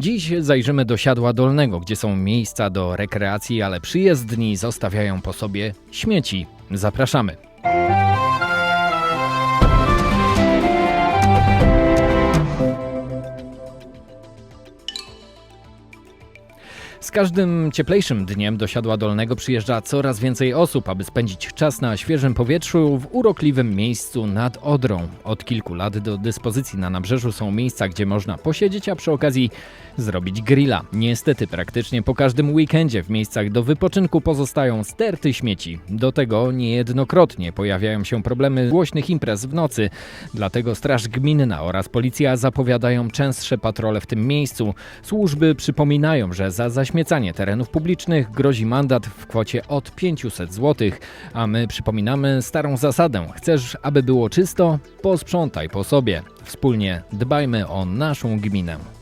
Dziś zajrzymy do Siadła Dolnego, gdzie są miejsca do rekreacji, ale przyjezdni zostawiają po sobie śmieci. Zapraszamy. Z każdym cieplejszym dniem do Siadła Dolnego przyjeżdża coraz więcej osób, aby spędzić czas na świeżym powietrzu w urokliwym miejscu nad Odrą. Od kilku lat do dyspozycji na nabrzeżu są miejsca, gdzie można posiedzieć, a przy okazji zrobić grilla. Niestety praktycznie po każdym weekendzie w miejscach do wypoczynku pozostają sterty śmieci. Do tego niejednokrotnie pojawiają się problemy głośnych imprez w nocy. Dlatego Straż Gminna oraz policja zapowiadają częstsze patrole w tym miejscu. Służby przypominają, że za zaśmiecanie terenów publicznych grozi mandat w kwocie od 500 zł. A my przypominamy starą zasadę: chcesz, aby było czysto? Posprzątaj po sobie. Wspólnie dbajmy o naszą gminę.